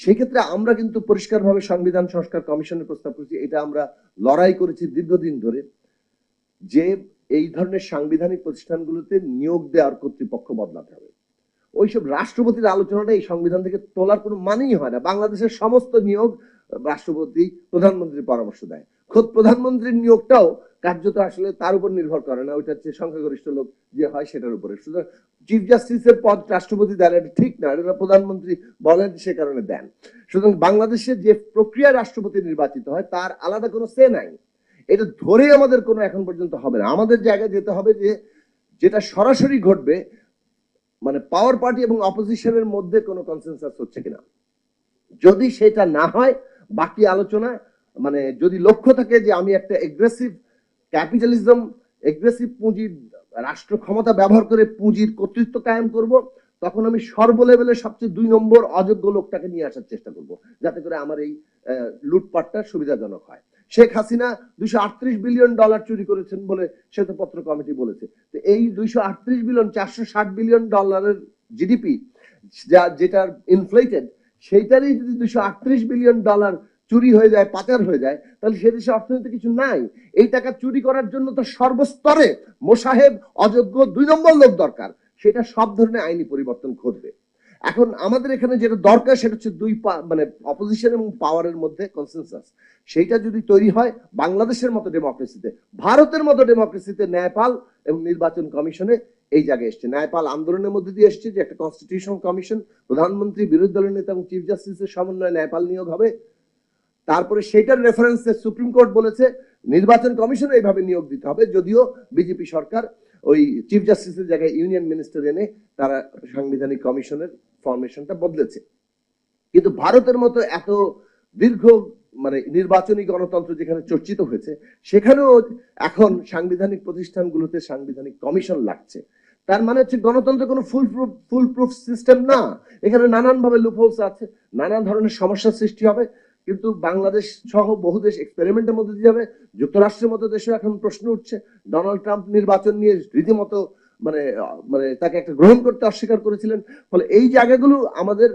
সেক্ষেত্রে আমরা কিন্তু পরিষ্কারভাবে সংবিধান সংস্কার কমিশনের প্রস্তাব করেছি, এটা আমরা লড়াই করেছি দীর্ঘদিন ধরে, যে এই ধরনের সাংবিধানিক প্রতিষ্ঠানগুলোতে নিয়োগ দেওয়ার কর্তৃপক্ষ বদলাতে হবে। ওইসব রাষ্ট্রপতির আলোচনাটা এই সংবিধান থেকে তোলার কোনো মানেই হয় না। বাংলাদেশের সমস্ত নিয়োগ রাষ্ট্রপতি প্রধানমন্ত্রীর পরামর্শ দেয়। খোদ প্রধানমন্ত্রীর নিয়োগটাও কার্যত আসলে তার উপর নির্ভর করে না, ওইটা হচ্ছে সংখ্যাগরিষ্ঠ লোক যে হয় সেটার উপরে। সুতরাং চিফ জাস্টিসের পদ রাষ্ট্রপতি দেন, এটা ঠিক না, এটা প্রধানমন্ত্রী বলেন, সে কারণে দেন। সুতরাং বাংলাদেশে যে প্রক্রিয়া রাষ্ট্রপতি নির্বাচিত হয়, তার আলাদা কোনো সে নাই। এটা ধরে আমাদের কোনো এখন পর্যন্ত হবে না। আমাদের জায়গায় যেতে হবে যে, যেটা সরাসরি ঘটবে মানে পাওয়ার পার্টি এবং অপোজিশনের মধ্যে কোনো কনসেনসাস হচ্ছে কিনা। যদি সেটা না হয়, বাকি আলোচনা মানে যদি লক্ষ্য থাকে যে আমি একটা এগ্রেসিভ ক্যাপিটালিজম এগ্রেসিভ পুঁজির রাষ্ট্র ক্ষমতা ব্যবহার করে পুঁজির কর্তৃত্ব কায়েম করব, তখন আমি সর্বলেভেলে সবচেয়ে দুই নম্বর অযোগ্য লোকটাকে নিয়ে আসার চেষ্টা করব, যাতে করে আমার এই লুটপাটটা সুবিধাজনক হয়। শেখ হাসিনা দুইশো আটত্রিশ বিলিয়ন ডলার চুরি করেছেন বলে শ্বেতপত্র কমিটি বলেছে। তো এই দুইশো আটত্রিশ বিলিয়ন, চারশো ষাট বিলিয়ন ডলারের জিডিপি, যা যেটা ইনফ্লেটেড সেইটারই যদি দুইশো আটত্রিশ বিলিয়ন ডলার চুরি হয়ে যায়, পাচার হয়ে যায়, তাহলে সে দেশে অর্থনীতি কিছু নাই। এই টাকা চুরি করার জন্য তো সর্বস্তরে মোসাহেব অযোগ্য দুই নম্বর লোক দরকার। সেটা সব ধরনের আইনি পরিবর্তন ঘটবে। এখন আমাদের এখানে যেটা দরকার, সেটা হচ্ছে দুই মানে অপোজিশন এবং পাওয়ারের মধ্যে কনসেনসাস সেইটা যদি তৈরি হয়, বাংলাদেশের মতো ডেমোক্রেসিতে ভারতের মতো ডেমোক্রেসিতে ন্যায়পাল এবং নির্বাচন কমিশনে এই জায়গায় এসছে। ন্যায়পাল আন্দোলনের মধ্যে দিয়ে এসছে যে একটা কনস্টিটিউশন কমিশন প্রধানমন্ত্রী, বিরোধী দলের নেতা এবং চিফ জাস্টিসের সমন্বয়ে ন্যায়পাল নিয়োগ হবে। তারপরে সেটার রেফারেন্সে সুপ্রিম কোর্ট বলেছে, নির্বাচন কমিশন এইভাবে নিয়োগ দিতে হবে, যদিও বিজেপি সরকার ওই চিফ জাস্টিসের জায়গায় ইউনিয়ন মিনিস্টার এনে তারা সাংবিধানিক কমিশনের ফরমেশনটা বদলেছে। কিন্তু ভারতের মতো এত দীর্ঘ মানে নির্বাচনী গণতন্ত্র যেখানে চর্চিত হয়েছে, সেখানেও এখন সাংবিধানিক প্রতিষ্ঠানগুলোতে সাংবিধানিক কমিশন লাগছে। তার মানে হচ্ছে গণতন্ত্র কোনো full proof full proof system না। এখানে নানানভাবে লুপহোলস আছে, নানান ধরনের সমস্যার সৃষ্টি হবে। কিন্তু বাংলাদেশ সহ বহু দেশ এক্সপেরিমেন্টের মধ্যে দিয়ে যাবে। যুক্তরাষ্ট্রের মতো দেশেও এখন প্রশ্ন উঠছে। ডোনাল্ড ট্রাম্প নির্বাচন নিয়ে রীতিমতো মানে মানে তাকে একটা গ্রহণ করতে অস্বীকার করেছিলেন। ফলে এই জায়গাগুলো আমাদের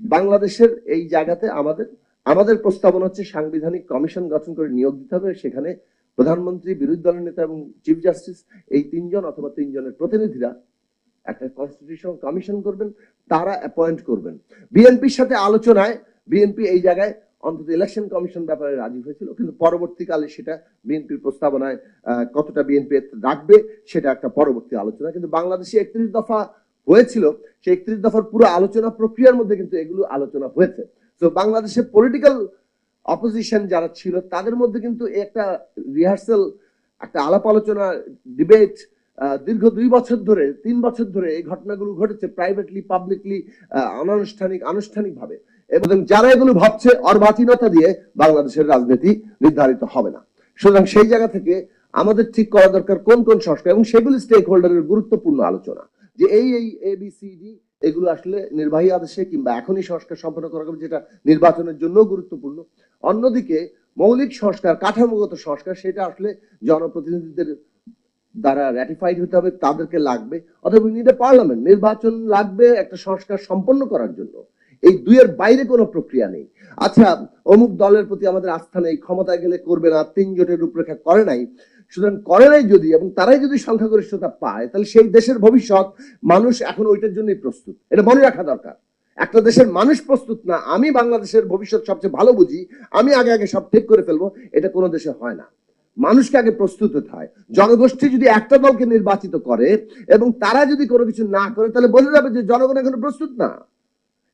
বাংলাদেশের এই জায়গাতে আমাদের আমাদের প্রস্তাবনা হচ্ছে সাংবিধানিক কমিশন গঠন করে নিয়োগ দিতে হবে। সেখানে প্রধানমন্ত্রী, বিরোধী দলের নেতা এবং চিফ জাস্টিস এই তিনজন অথবা তিনজনের প্রতিনিধিরা একটা কনস্টিটিউশন কমিশন করবেন, তারা অ্যাপয়েন্ট করবেন। বিএনপির সাথে আলোচনায় বিএনপি এই জায়গায় অন্তত ইলেকশন কমিশন ব্যাপারে রাজি হয়েছিল, কিন্তু পরবর্তীকালে সেটা বিএনপির প্রস্তাবনায় কতটা বিএনপি রাখবে সেটা একটা পরবর্তী আলোচনা। কিন্তু বাংলাদেশে একত্রিশ দফা হয়েছিল, সেই একত্রিশ দফার পুরো আলোচনা প্রক্রিয়ার মধ্যে কিন্তু এগুলো আলোচনা হয়েছে। তো বাংলাদেশে পলিটিক্যাল অপোজিশন যারা ছিল, তাদের মধ্যে কিন্তু একটা রিহার্সাল একটা আলাপ আলোচনা ডিবেট দীর্ঘ দুই বছর ধরে, তিন বছর ধরে এই ঘটনাগুলো ঘটেছে প্রাইভেটলি পাবলিকলি অনানুষ্ঠানিক, আনুষ্ঠানিকভাবে। এবং যারা এগুলো ভাবছে অর্বাচীনতা দিয়ে বাংলাদেশের রাজনীতি নির্ধারিত হবে না। সুতরাং সেই জায়গা থেকে আমাদের ঠিক করা দরকার কোন কোন সংস্কার এবং সেগুলি স্টেক হোল্ডারের গুরুত্বপূর্ণ আলোচনা। যে এই এই এ বি সি ডি এগুলো আসলে নির্বাহী আদেশে কিংবা এখনই সংস্কার সম্পন্ন করা হবে যেটা নির্বাচনের জন্য গুরুত্বপূর্ণ। অন্যদিকে মৌলিক সংস্কার, কাঠামোগত সংস্কার, সেটা আসলে জনপ্রতিনিধিদের দ্বারা র্যাটিফাইড হতে হবে, তাদেরকে লাগবে। অথবা নিড পার্লামেন্ট নির্বাচন লাগবে একটা সংস্কার সম্পন্ন করার জন্য। এই দুইয়ের বাইরে কোনো প্রক্রিয়া নেই। আচ্ছা অমুক দলের প্রতি আমাদের আস্থা নেই, ক্ষমতায় গেলে করবে না, তিন জোটের রূপরেখা করে নাই। সুতরাং করে নাই যদি, এবং তারাই যদি সংখ্যাগরিষ্ঠতা পায়, তাহলে সেই দেশের ভবিষ্যৎ মানুষ এখন ওইটার জন্যই প্রস্তুত। এটা মনে রাখা দরকার। একটা দেশের মানুষ প্রস্তুত না, আমি বাংলাদেশের ভবিষ্যৎ সবচেয়ে ভালো বুঝি, আমি আগে আগে সব ঠিক করে ফেলব, এটা কোনো দেশে হয় না। মানুষকে আগে প্রস্তুত হতে হয়। জনগোষ্ঠী যদি একটা দলকে নির্বাচিত করে, এবং তারা যদি কোনো কিছু না করে, তাহলে বোঝা যাবে যে জনগণ এখনও প্রস্তুত না।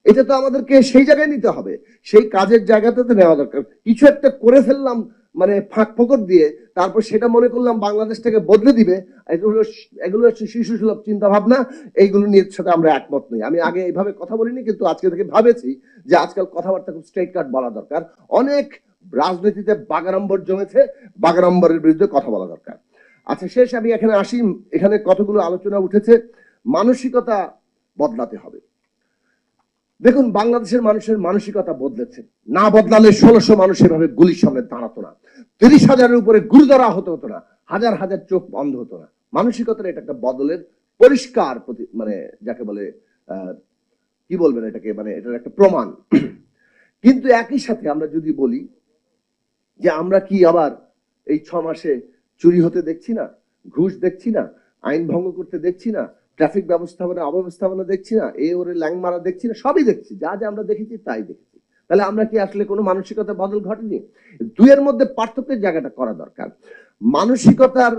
এটা তো আমাদেরকে সেই জায়গায় নিতে হবে। সেই কাজের জায়গাতে তো নেওয়া দরকার। কিছু একটা করে ফেললাম মানে ফাঁক ফোকর দিয়ে, তারপর সেটা মনে করলাম বাংলাদেশটাকে বদলে দিবে। এগুলো এগুলো হচ্ছে শিশু সুলভ চিন্তা ভাবনা এইগুলো নিয়ে সাথে আমরা একমত নই। আমি আগে এইভাবে কথা বলিনি, কিন্তু আজকে থেকে ভাবেছি যে আজকাল কথাবার্তা খুব স্ট্রেট কাট বলা দরকার। অনেক রাজনীতিতে বাগাড়ম্বর জমেছে, বাগাড়ম্বরের বিরুদ্ধে কথা বলা দরকার। আচ্ছা শেষ আমি এখানে আসি। এখানে কতগুলো আলোচনা উঠেছে। মানসিকতা বদলাতে হবে। দেখুন, বাংলাদেশের মানুষের মানসিকতা বদলেছে। না বদলালে ষোলোশো মানুষ এভাবে গুলির সামনে দাঁড়াতো না। তিরিশ হাজারের উপরে গুরুতর আহত হতো না। হাজার হাজার চোখ বন্ধ হতো না। মানসিকতার এটা একটা বদলের পরিষ্কার প্রতি মানে যাকে বলে কি বলবেন এটাকে? মানে এটার একটা প্রমাণ। কিন্তু একই সাথে আমরা যদি বলি যে আমরা কি আবার এই ছ মাসে চুরি হতে দেখছি না? ঘুষ দেখছি না? আইন ভঙ্গ করতে দেখছি না? ট্রাফিক ব্যবস্থাপনা অব্যবস্থাপনা দেখছি না, এ ওরে ল্যাং মারা দেখছি না, সবই দেখছি, যা যা আমরা দেখেছি তাই দেখছি। তাহলে আমরা কি আসলে কোনো মানসিকতা বদল ঘটেনি? দুইয়ের মধ্যে পার্থক্যের জায়গাটা করা দরকার। মানসিকতার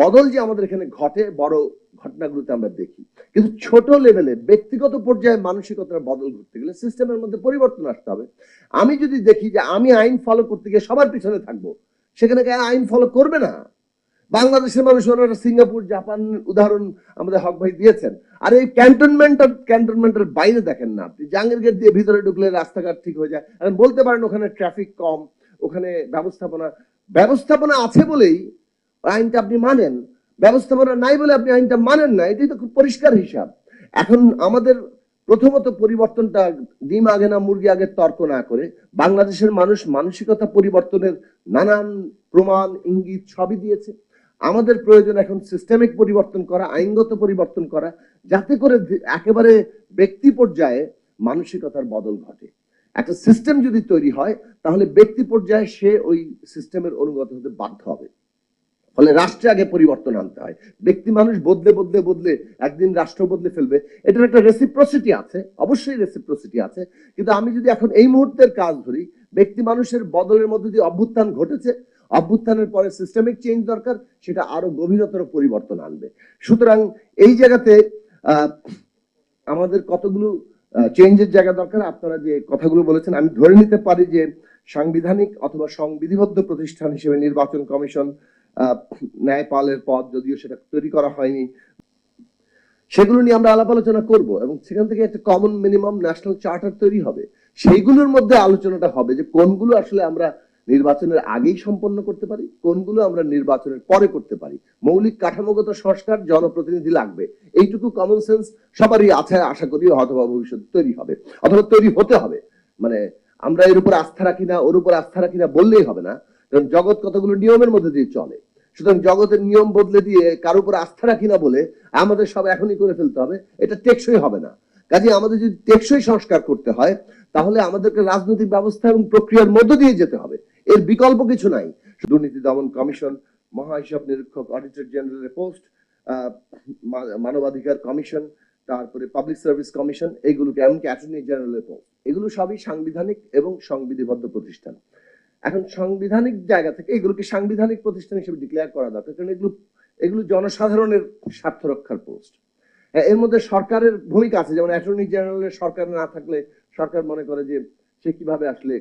বদল যে আমাদের এখানে ঘটে, বড় ঘটনাগুলোতে আমরা দেখি। কিন্তু ছোট লেভেলে, ব্যক্তিগত পর্যায়ে মানসিকতার বদল ঘটতে গেলে সিস্টেমের মধ্যে পরিবর্তন আসতে হবে। আমি যদি দেখি যে আমি আইন ফলো করতে গিয়ে সবার পিছনে থাকব, সেখানে আইন ফলো করবে না? বাংলাদেশের মানুষ ওনারা সিঙ্গাপুর, জাপান, উদাহরণ আমাদের হক ভাই দিয়েছেন। আর এই ক্যান্টনমেন্ট আর ক্যান্টনমেন্টের বাইরে দেখেন না আপনি। জাঙ্গের গেট দিয়ে ভিতরে ঢুকলে রাস্তাঘাট ঠিক হয়ে যায়। আর বলতে পারেন ওখানে ট্রাফিক কম, ওখানে ব্যবস্থাপনা ব্যবস্থাপনা আছে বলেই আইনটা আপনি মানেন। ব্যবস্থাপনা নাই বলে আপনি আইনটা মানেন না, এটাই তো খুব পরিষ্কার হিসাব। এখন আমাদের প্রথমত পরিবর্তনটা ডিম আগে না, মুরগি আগে তর্ক না করে। বাংলাদেশের মানুষ মানসিকতা পরিবর্তনের নানান প্রমাণ, ইঙ্গিত সবই দিয়েছে। আমাদের প্রয়োজন এখন সিস্টেমিক পরিবর্তন করা, আইনগত পরিবর্তন করা, যাতে করে একেবারে ব্যক্তি পর্যায়ে মানসিকতার বদল ঘটে। একটা সিস্টেম যদি তৈরি হয়, তাহলে ব্যক্তি পর্যায়ে সে ওই সিস্টেমের অনুগত হতে বাধ্য হবে। ফলে রাষ্ট্রে আগে পরিবর্তন আনতে হয়। ব্যক্তি মানুষ বদলে বদলে বদলে একদিন রাষ্ট্র বদলে ফেলবে। এটার একটা রেসিপ্রসিটি আছে, অবশ্যই রেসিপ্রসিটি আছে। কিন্তু আমি যদি এখন এই মুহূর্তের কাজ ধরি, ব্যক্তি মানুষের বদলের মধ্যে দিয়ে অভ্যুত্থান ঘটেছে অভ্যুত্থানের পরে সিস্টেমিক চেঞ্জ দরকার, সেটা আরও গভীরতর পরিবর্তন আনবে। সুতরাং এই জায়গাতে আমাদের কতগুলো চেঞ্জের জায়গা দরকার? আপনারা যে কথাগুলো বলেছেন, আমি ধরে নিতে পারি যে সাংবিধানিক অথবা সংবিধিবদ্ধ প্রতিষ্ঠান হিসেবে নির্বাচন কমিশন ন্যায়পালের পদ যদিও সেটা তৈরি করা হয়নি, সেগুলো নিয়ে আমরা আলাপ আলোচনা করব এবং সেখান থেকে একটা কমন মিনিমাম ন্যাশনাল চার্টার তৈরি হবে। সেইগুলোর মধ্যে আলোচনাটা হবে যে কোনগুলো আসলে আমরা নির্বাচনের আগেই সম্পন্ন করতে পারি? কোনগুলো আমরা নির্বাচনের পরে করতে পারি? মৌলিক কাঠামোগত সংস্কার জনপ্রতিনিধি লাগবে। এইটুকু কমন সেন্স সবারই আছে, আশা করি অথবা ভবিষ্যতে তৈরি হবে। অথবা তৈরি হতে হবে। মানে আমরা এর উপর আস্থা রাখি না, ওর উপর আস্থা রাখি না বললেই হবে না। কারণ জগৎ কতগুলো নিয়মের মধ্যে দিয়ে চলে। সুতরাং জগতের নিয়ম বদলে দিয়ে কারও উপর আস্থা রাখি না বলে আমাদের সব এখনই করে ফেলতে হবে। এটা টেকসই হবে না। কাজে আমাদের যদি টেকসই সংস্কার করতে হয়, তাহলে আমাদেরকে রাজনৈতিক ব্যবস্থা এবং প্রক্রিয়ার মধ্য দিয়ে যেতে হবে। এর বিকল্প কিছু নাই। দুর্নীতি দমন কমিশন মহা হিসাব নিরীক্ষক, অডিটর জেনারেলের পোস্ট মানবাধিকার কমিশন, তারপরে পাবলিক সার্ভিস কমিশন, এগুলোকে এমনকি অ্যাটর্নি জেনারেলের পোস্ট। এগুলো সবই সাংবিধানিক এবং সংবিধিবদ্ধ প্রতিষ্ঠান। এখন সাংবিধানিক জায়গা থেকে এগুলোকে সাংবিধানিক প্রতিষ্ঠান হিসেবে ডিক্লেয়ার করা দরকার, কারণ এগুলো এগুলো জনসাধারণের স্বার্থ রক্ষার পোস্ট। এর মধ্যে সরকারের ভূমিকা আছে, যেমন অ্যাটর্নি জেনারেলের সরকার না থাকলে সরকার মনে করে যে সে কীভাবে আসলে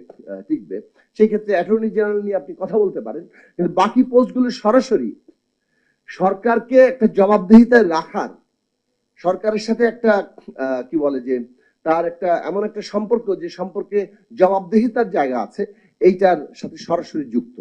টিকবে? সেই ক্ষেত্রে অ্যাটর্নি জেনারেল নিয়ে আপনি কথা বলতে পারেন। কিন্তু বাকি পোস্টগুলো সরাসরি সরকারকে একটা জবাবদিহিতায় রাখার, সরকারের সাথে একটা কি বলে যে, তার একটা এমন একটা সম্পর্ক যে সম্পর্কে জবাবদিহিতার জায়গা আছে, এইটার সাথে সরাসরি যুক্ত।